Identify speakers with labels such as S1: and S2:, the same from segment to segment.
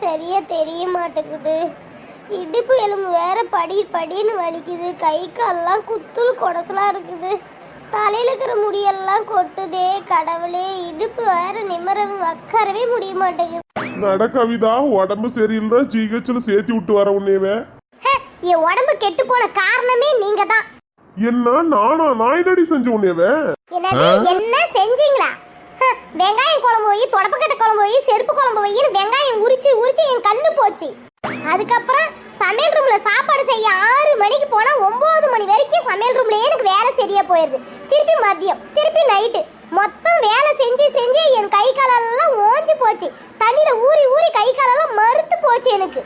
S1: சரியா தெரிய மாட்டேங்குது இடுப்பு எலும்பு வேற படி படின்னு வலிக்குது. கை கால்லாம் குத்துல் கொடசலா இருக்குது. தலையில இருக்கிற முடியெல்லாம் கொட்டுதே கடவுளே. இடுப்பு வேற நிம்மர உட்காரவே முடிய மாட்டேங்குது
S2: நட கவிதா உடம்பு சரியில்லை ஜிஹெச்ல சேர்த்து விட்டு வர உன்னையவே.
S1: ஹே, என் உடம்பு கெட்டு போன காரணமே நீங்க தான்
S2: என்ன நானா நான் என்னடி செஞ்ச உன்னையவே?
S1: என்ன செஞ்சீங்களா? வெங்காயம் குழம்பு போய் தொடப்பக்கட்டை குழம்பு போய் செருப்பு குழம்பு உரிச்சு உரிச்சு என் கண்ணு போச்சு. அதுக்கப்புறம் சமையல் ரூம்ல சாப்பாடு செய்ய ஆறு மணிக்கு போனா ஒன்பது மணி வரைக்கும் சமையல் ரூம்லயே எனக்கு வேலை சரியா போயிருது. திருப்பி மதியம் திருப்பி நைட்டு மொத்தம் வேலை செஞ்சு செஞ்சு என் கை காலெல்லாம் ஓஞ்சு போச்சு. தண்ணியில ஊறி ஊறி கை காலெல்லாம் மறுத்து போச்சு எனக்கு.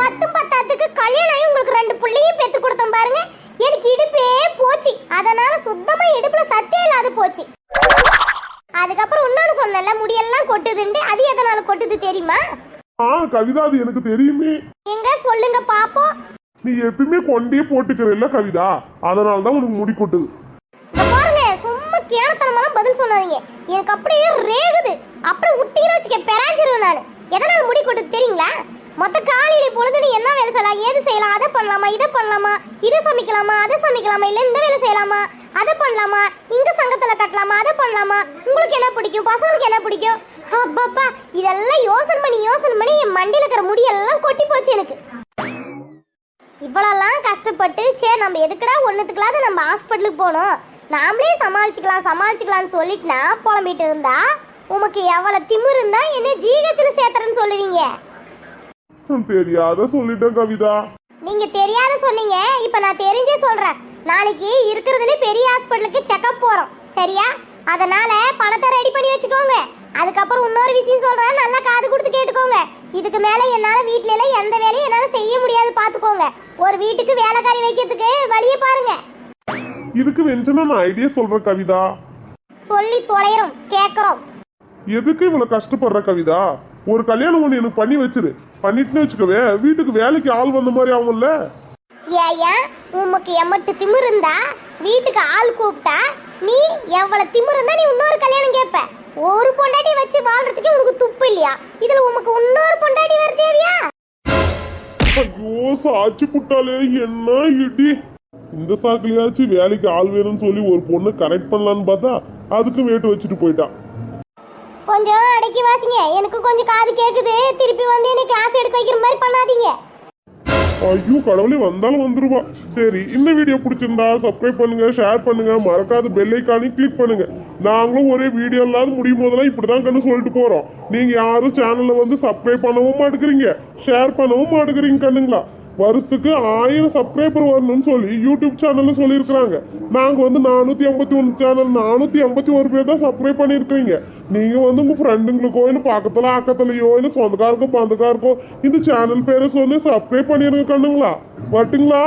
S1: பத்தும் பத்தாத்துக்கு கல்யாணம் ஆகி உங்களுக்கு ரெண்டு பிள்ளையும் பெத்து கொடுத்தோம் பாருங்க. எனக்கு இடுப்பே போச்சு. அதனால சுத்தமா இடுப்புல சத்தே இல்லாத போச்சு. அதுக்கப்புறம் இன்னொன்னு சொன்னல முடியெல்லாம் கொட்டுதுன்ட்டு அது எதனால கொட்டுது தெரியுமா?
S2: ஆ கவிதா அது எனக்கு தெரியுமே.
S1: எங்க? சொல்லுங்க பாப்போம்.
S2: நீ எப்பயுமே கொண்டே போட்டுக்கிறல்ல கவிதா. அதனால தான் உனக்கு முடி கொட்டுது.
S1: பாருங்க சும்மா கேனத்தனமெல்லாம் பதில் சொல்லாதீங்க. எனக்கு அப்படியே ரேகுது. அப்படியே விட்டீங்கன்னு வச்சுக்க பெராஞ்சிருவேன் நான். எதனால முடி கொட்டுது தெரியுங்களா? மொத்த காலையில பொழுது நீ என்ன வேலை செய்யலாம்? ஏது செய்யலாம்? அதை பண்ணலாமா? இதை பண்ணலாமா? இதை சமைக்கலாமா? அதை சமைக்கலாமா? இல்ல இந்த வேலை செய்யலாமா? அதை பண்ணலாமா? இங்க சங்கத்துல கட்டலாமா? அதை பண்ணலாமா? உங்களுக்கு என்ன பிடிக்கும்? பசங்களுக்கு என்ன பிடிக்கும்? அப்பப்பா இதெல்லாம் யோசனை பண்ணி யோசனை பண்ணி என் மண்டியில இருக்கிற முடியெல்லாம் கொட்டி போச்சு எனக்கு. இவ்வளோலாம் கஷ்டப்பட்டு சரி நம்ம எதுக்குடா ஒன்றுத்துக்கலாவது நம்ம ஹாஸ்பிட்டலுக்கு போகணும்? நாமளே சமாளிச்சுக்கலாம் சமாளிச்சுக்கலாம்னு சொல்லிட்டு நான் புலம்பிட்டு இருந்தா உமக்கு எவ்வளோ திமிரு இருந்தா என்ன ஜிஹெச்சில் சேர்த்துறேன்னு சொல்லுவீங்க?
S2: தெரியாத சொல்லிட்டேன் கவிதா.
S1: நீங்க தெரியாத சொன்னீங்க இப்போ நான் தெரிஞ்சே சொல்றேன். நாளைக்கு இருக்கிறதுலே பெரிய ஹாஸ்பிட்டலுக்கு செக்கப் போறோம். சரியா? அதனால பணத்தை ரெடி பண்ணி வச்சுக்கோங்க. அதுக்கப்புறம் இன்னொரு விஷயம் சொல்றேன். நல்லா காது கொடுத்து கேட்டுக்கோங்க. இதுக்கு மேல என்னால எல்லாம் எந்த வேலையும் என்னால செய்ய முடியாது பாத்துக்கோங்க. ஒரு வீட்டுக்கு வேலைக்காரி வைக்கிறதுக்கு வழியை பாருங்க.
S2: இதுக்கு வெஞ்சனா நான் ஐடியா சொல்றேன் கவிதா.
S1: சொல்லி தொலைறோம் கேக்குறோம்.
S2: எதுக்கு இவ்வளவு கஷ்டப்படுற கவிதா? ஒரு கல்யாணம் ஒண்ணு எனக்கு பண்ணி வச்சிரு. பண்ணிட்டுன்னு வச்சுக்கவே வீட்டுக்கு வேலைக்கு ஆள் வந்த மாதிரி ஆகும்ல.
S1: ஏயா உமக்கு எம்மட்டு திமிரு இருந்தா வீட்டுக்கு ஆள் கூப்பிட்டா நீ எவ்வளவு திமிரு இருந்தா நீ இன்னொரு கல்யாணம் கேட்ப ஒரு பொண்டாட்டி வச்சு வாழ்றதுக்கு உனக்கு துப்பு இல்லையா? இதுல உமக்கு இன்னொரு பொண்டாட்டி வேற தேவையா?
S2: ஐயோ சாட்சி புட்டாலே என்ன இடி? இந்த சாக்குலயாச்சும் வேலைக்கு ஆள் வேணும்னு சொல்லி ஒரு பொண்ணு கரெக்ட் பண்ணலான்னு பார்த்தா அதுக்கு வேட்டு வச்சுட்டு போயிட்டான்
S1: கொஞ்சம் அடக்கி வாசிங்க. எனக்கு கொஞ்சம் காது கேக்குது. திருப்பி வந்து என்ன கிளாஸ் எடுக்க வைக்கிற மாதிரி பண்ணாதீங்க.
S2: ஐயோ கடவுளே வந்தாலும் வந்துருவா. சரி இந்த வீடியோ பிடிச்சிருந்தா சப்ஸ்கிரைப் பண்ணுங்க ஷேர் பண்ணுங்க மறக்காத பெல் ஐக்கானி கிளிக் பண்ணுங்க. நாங்களும் ஒரே வீடியோ இல்லாத முடியும் போதெல்லாம் இப்படிதான் கண்ணு சொல்லிட்டு போறோம். நீங்க யாரும் சேனல்ல வந்து சப்ஸ்கிரைப் பண்ணவும் மாட்டேங்கிறீங்க. ஷேர் பண்ணவும் மாட்டேங்கிறீங்க கண்ணுங்களா. வருஷத்துக்கு ஆயிரம் சப்ஸ்கிரைபர் வரணும்னு சொல்லி யூடியூப் சேனல்ல சொல்லியிருக்கிறாங்க. நாங்கள் வந்து நானூற்றி ஐம்பத்தி ஒன்று சேனல் நானூற்றி ஐம்பத்தி ஒரு பேர் தான் சப்ஸ்கிரைப் பண்ணியிருக்கீங்க நீங்கள் வந்து உங்கள் ஃப்ரெண்டுங்களுக்கோ இல்லை பக்கத்தில் அக்கத்துலையோ இல்லை சொந்தக்காருக்கோ பந்தக்காருக்கோ இந்த சேனல் பேரை சொல்லி சப்ஸ்கிரைப் பண்ணிருங்க கண்ணுங்களா? வரட்டுங்களா?